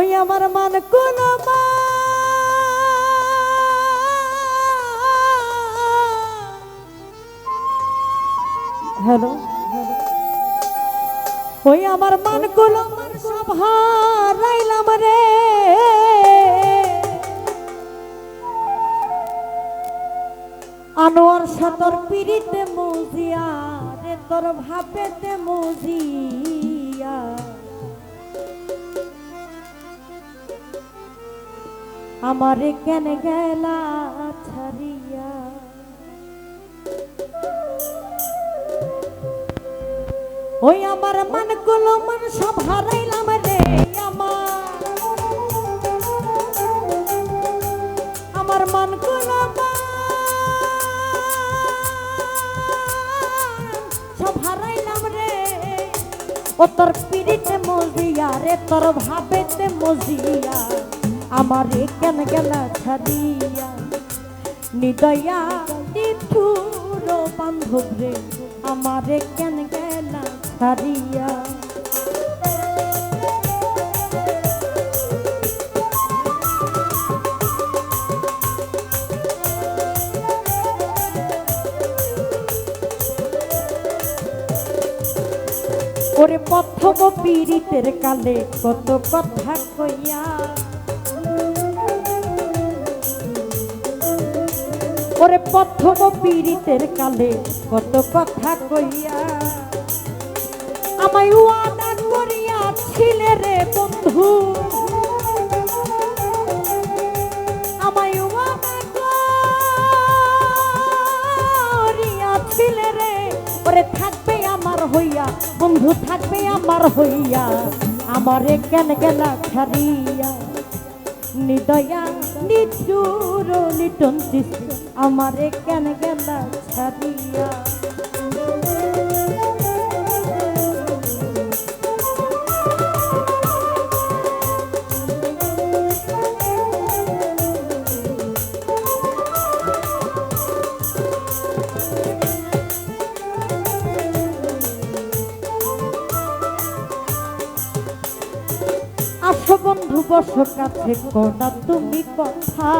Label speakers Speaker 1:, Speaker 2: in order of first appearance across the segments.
Speaker 1: ওই আমার মান কোন হ্যালো? ওই আমার মান কোন সব রে। আনোয়ার সাতর পিড়িতে মজিয়া, রে তোর ভাবেতে মজিয়া। আমারে কেন গেলা ছাড়িয়া? ওই আমার মানগুলো মন সব হারাইলাম রে আমার। আমার মনগুলো সব হারাইলাম রে। ও তোর পিড়িতে মজিয়া রে, তোর ভাবেতে মজিয়া। আমারে কেন গেলা ছাড়িয়া? নিদয়া নিঠুর বান্ধব রে আমারে কেন গেলা ছাড়িয়া? ওরে প্রথম পীড়িতের কালে কত কথা কইয়া ওরে প্রথম পীড়িতের কালে কত কথা কইয়া আমায় ওয়াদা করিয়া ছিলে রে বন্ধু। রে। থাকবে আমার হইয়া, বন্ধু থাকবে আমার হইয়া, আমারে কেন গেলা ছাড়িয়া? নিদয়া নিচুর লিটন আমারে কেন গেলা ছাড়িয়া? বন্ধু, বসো কাছে কোনা তুমি কথা।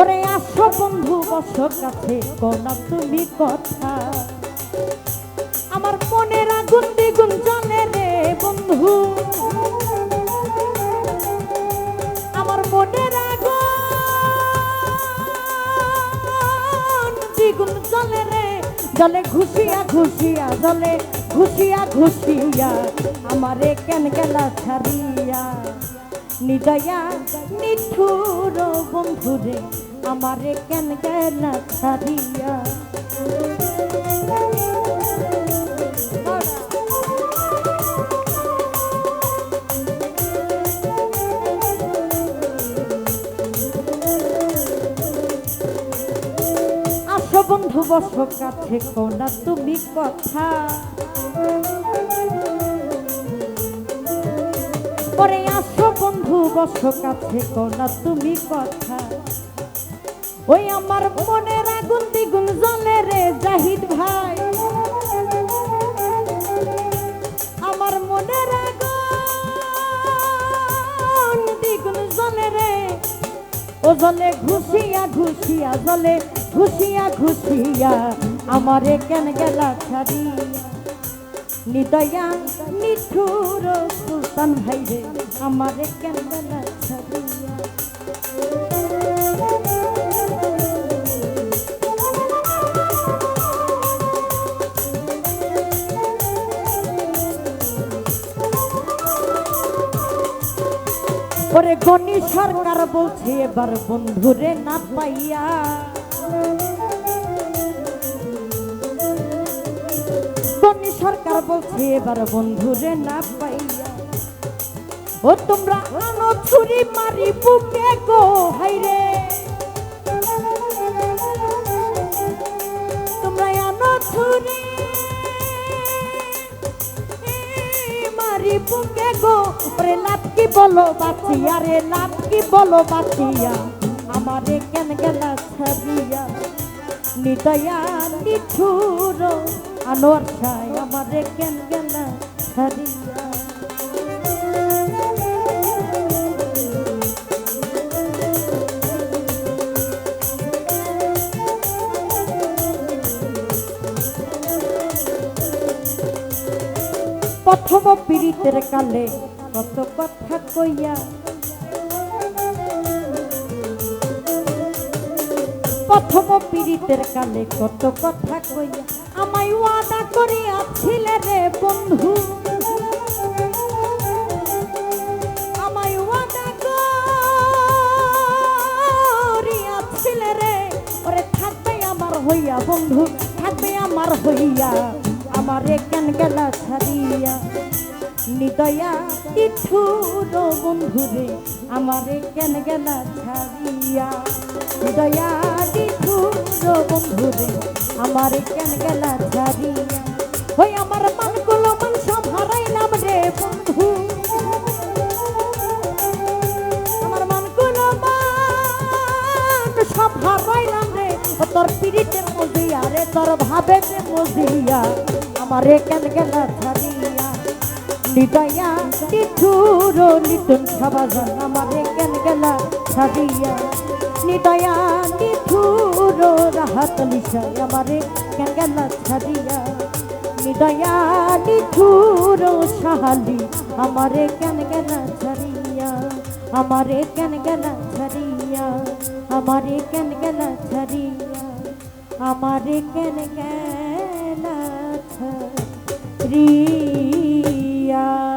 Speaker 1: ওরে আসো বন্ধু, বসো কাছে কোনা তুমি কথা। আমার মনের আগুন দ্বিগুণ জ্বলে রে বন্ধু। আমার মনের আগুন দ্বিগুণ জ্বলে রে। জলে ঘুষিয়া ঘুষিয়া জলে ঘুষিয়া ঘুষিয়া, আমারে কেন গেলা ছাড়িয়া? নিদয়া নিঠুর বন্ধুরে, আমারে কেন গেলা ছাড়িয়া? বন্ধু, বসো কাছে কোনা, তুমি কথা। পরে আসো বন্ধু, বসো কাছে কোনা তুমি কথা। ওই আমার মনের আগুন দ্বিগুণ জ্বলে রে জাহিদ ভাই। আমার মনের আগুন দ্বিগুণ জ্বলে রে। ও জলে ঘুষিয়া ঘুষিয়া জলে ঘুষিয়া ঘুষিয়া, আমারে কেন গেলা ছাড়িয়া নিদয়া নিঠুর সুলতান ভাই আমারে ওরে গণি সরকার বলছে এবার বন্ধুরে না পাইয়া গণি সরকার বলছে, এবার বন্ধুরে না পাইয়া। ও তোমরা আনো ছুরি মারি বুকে গো হাইরে তোমরা আনো ছুরি মারি বুকে গো, ওরে লাভ কি বলো বাঁচিয়া রে, লাভ কি বলো বাঁচিয়া। আমারে কেন গেলা ছাড়িয়া? নিদয়া নিঠুর আনোয়ার ছাই আমারে কেন গেলা প্রথম পীড়িতের কালে কত কথা কইয়া প্রথম পীড়িতের কালে কত কথা কইয়া আমায় ওয়াদা করিয়াছিলে রে বন্ধু। হইয়া বন্ধু, থাকবে আমার হইয়া। আমারে কেন গেলা ছাড়িয়া? নিদয়া ইঠুর বন্ধুরে আমারে কেন গেলা ছাড়িয়া? নিদয়া ইঠুর বন্ধুরে আমারে কেন গেলা ছাড়িয়া? হই আমার মানগুলো মান সব হারাইলাম রে বন্ধু। আমার মানগুলো মান সব হারাইলাম রে, ও তোর পিড়িতে মজিয়া রে, তোর ভাবে মজিয়া, আমারে কেন গেলা ছাড়িয়া? নিদয়া নিঠুর নিতুন সাবাজান আমারে কেন গেলা ছাড়িয়া? নিদয়া নিঠুর রাহাত নিশা আমারে কেন গেলা ছাড়িয়া? নিদয়া নিঠুর সাহালি আমারে কেন গেলা ছাড়িয়া? আমারে কেন গেলা ছাড়িয়া? আমারে কেন গেলা ছাড়িয়া? আমারে কেন গেলা ছাড়িয়া